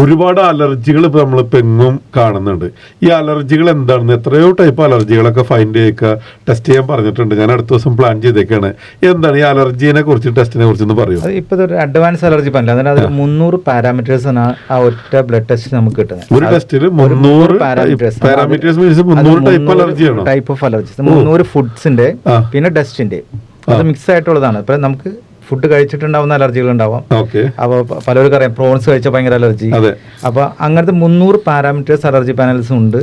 ഒരുപാട് അലർജികൾ ഇപ്പൊ നമ്മൾ പെങ്ങും കാണുന്നുണ്ട്. ഈ അലർജികൾ എന്താണെന്ന് എത്രയോ ടൈപ്പ് അലർജികളൊക്കെ ഫൈൻഡ് ചെയ്യുക ടെസ്റ്റ് ചെയ്യാൻ പറഞ്ഞിട്ടുണ്ട്. ഞാൻ അടുത്ത ദിവസം പ്ലാൻ ചെയ്തേക്കാണ്. എന്താണ് ഈ അലർജിനെ കുറിച്ച് ടെസ്റ്റിനെ കുറിച്ച് ഒന്ന് പറയൂ ഇപ്പോൾ ഒരു അഡ്വാൻസ് അലർജി അതായത് അതിൽ മുന്നൂറ് പാരാമീറ്റേഴ്സ് ആണ് ആ ഒറ്റ ബ്ലഡ് ടെസ്റ്റ് നമുക്ക് കിട്ടുന്നത്. ഒരു ടെസ്റ്റിൽ മുന്നൂറ് പാരാമീറ്റേഴ്സ് മീൻസ് മുന്നൂറ് ടൈപ്പ് അലർജിയാണോ? ടൈപ്പ് ഓഫ് അലർജി മുന്നൂറ് ഫുഡ്സിന്റെ. പിന്നെ ഡസ്റ്റിന്റെ അത് മിക്സ് ആയിട്ടുള്ളതാണ്. ഇപ്പൊ നമുക്ക് ഫുഡ് കഴിച്ചിട്ടുണ്ടാവുന്ന അലർജികൾ ഉണ്ടാവാം അപ്പോൾ പലർക്കും അറിയാം. പ്രോൺസ് കഴിച്ച ഭയങ്കര അലർജി. അപ്പോൾ അങ്ങനത്തെ മുന്നൂറ് പാരാമീറ്റേഴ്സ് അലർജി പാനൽസ് ഉണ്ട്.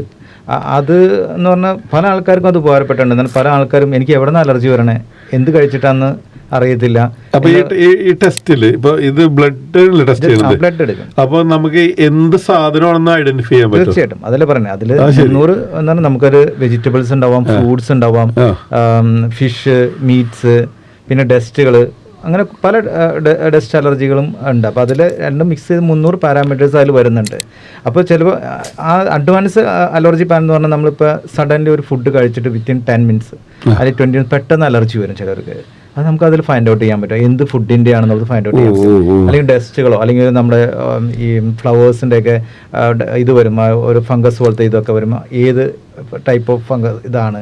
അത് എന്ന് പറഞ്ഞാൽ പല ആൾക്കാർക്കും അത് ഉപകാരപ്പെട്ടിട്ടുണ്ട്. എന്നാൽ പല ആൾക്കാരും എനിക്ക് എവിടെ നിന്ന് അലർജി വരണേ? എന്ത് കഴിച്ചിട്ടാന്ന് അറിയത്തില്ല. അപ്പൊ ഈ ടെസ്റ്റിൽ ഇപ്പൊ ഇത് ബ്ലഡ് ടെസ്റ്റ് ചെയ്യുന്നത്. ബ്ലഡ് എടുക്കും. അപ്പൊ നമുക്ക് എന്ത് സാധനമാണെന്ന് ഐഡന്റിഫൈ ചെയ്യാൻ പറ്റും? തീർച്ചയായിട്ടും. അതല്ലേ പറഞ്ഞത് അതിൽ ആ, ശരി. മുന്നൂറ് എന്താണ് നമുക്കൊരു വെജിറ്റബിൾസ് ഉണ്ടാവാം ഫ്രൂട്ട്സ് ഉണ്ടാവാം ഫിഷ് മീറ്റ്സ് പിന്നെ ഡസ്റ്റുകൾ അങ്ങനെ പല ഡസ്റ്റ് അലർജികളും ഉണ്ട്. അപ്പോൾ അതിൽ രണ്ടും മിക്സ് ചെയ്ത് മുന്നൂറ് പാരാമീറ്റേഴ്സ് അതിൽ വരുന്നുണ്ട്. അപ്പോൾ ചിലപ്പോൾ ആ അഡ്വാൻസ് അലർജി പാൻ എന്ന് പറഞ്ഞാൽ നമ്മളിപ്പോൾ സഡൻലി ഒരു ഫുഡ് കഴിച്ചിട്ട് വിത്തിൻ ടെൻ മിനിറ്റ്സ് അല്ലെങ്കിൽ ട്വന്റി മിനിറ്റ്സ് പെട്ടെന്ന് അലർജി വരും ചിലർക്ക്. അത് നമുക്ക് അതിൽ ഫൈൻഡ് ഔട്ട് ചെയ്യാൻ പറ്റും. എന്ത് ഫുഡിന്റെ ആണെന്നുള്ളത് ഫൈൻഡ് ഔട്ട് ചെയ്യാൻ പറ്റും. അല്ലെങ്കിൽ ഡസ്റ്റുകളോ അല്ലെങ്കിൽ നമ്മുടെ ഈ ഫ്ലവേഴ്സിന്റെ ഒക്കെ ഇത് വരുമ്പോൾ ഒരു ഫംഗസ് പോലത്തെ ഇതൊക്കെ വരുമ്പോൾ ഏത് ടൈപ്പ് ഓഫ് ഫംഗസ് ഇതാണ്?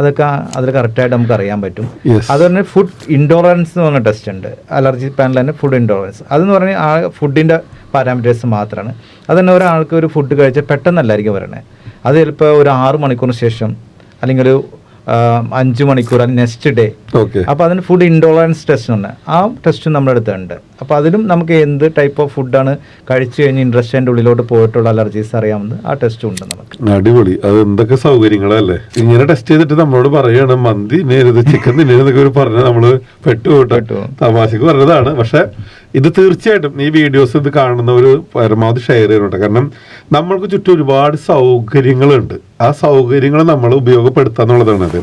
അതൊക്കെ അതിൽ കറക്റ്റായിട്ട് നമുക്ക് അറിയാൻ പറ്റും. അത് പറഞ്ഞാൽ ഫുഡ് ഇൻടോളറൻസ് എന്ന് പറഞ്ഞ ടെസ്റ്റ് ഉണ്ട്. അലർജി പാനൽ തന്നെ ഫുഡ് ഇൻടോളറൻസ് അതെന്ന് പറഞ്ഞാൽ ആ ഫുഡിന്റെ പാരാമീറ്റേഴ്സ് മാത്രമാണ് അത് തന്നെ ഒരാൾക്ക് ഒരു ഫുഡ് കഴിച്ചാൽ പെട്ടെന്നല്ലായിരിക്കും വരണേ. അത് ചിലപ്പോൾ ഒരു ആറ് മണിക്കൂറിന് ശേഷം അല്ലെങ്കിൽ ഒരു അഞ്ച് മണിക്കൂർ നെക്സ്റ്റ് ഡേ ഓക്കെ അപ്പോൾ അതിന് ഫുഡ് ഇൻടോളറൻസ് ടെസ്റ്റ് ഉണ്ട് ആ ടെസ്റ്റ് നമ്മുടെ അടുത്തുണ്ട്. അപ്പോൾ അതിലും നമുക്ക് എന്ത് ടൈപ്പ് ഓഫ് ഫുഡാണ് കഴിച്ചു കഴിഞ്ഞ് ഇൻട്രസ്റ്റിന്റെ ഉള്ളിലോട്ട് പോയിട്ടുള്ള അലർജീസ് അറിയാമെന്ന് ആ ടെസ്റ്റ് ഉണ്ട് നമുക്ക്. അടിപൊളി. അത് എന്തൊക്കെ സൗകര്യങ്ങളല്ലേ? ഇങ്ങനെ ടെസ്റ്റ് ചെയ്തിട്ട് നമ്മളോട് പറയാണ് മന്തി നേരത് ചിക്കൻ തിന്നരുതെന്നൊക്കെ ഒരു പറഞ്ഞ നമ്മൾ പെട്ടുപോട്ടെ. പെട്ടു. തമാശക്ക് പറഞ്ഞതാണ്. പക്ഷേ ഇത് തീർച്ചയായിട്ടും ഈ വീഡിയോസ് ഇത് കാണുന്ന ഒരു പരമാവധി ഷെയർ ചെയ്യണോട്ടെ. കാരണം നമ്മൾക്ക് ചുറ്റും ഒരുപാട് സൗകര്യങ്ങളുണ്ട്. ആ സൗകര്യങ്ങൾ നമ്മൾ ഉപയോഗപ്പെടുത്തുക എന്നുള്ളതാണ് അത്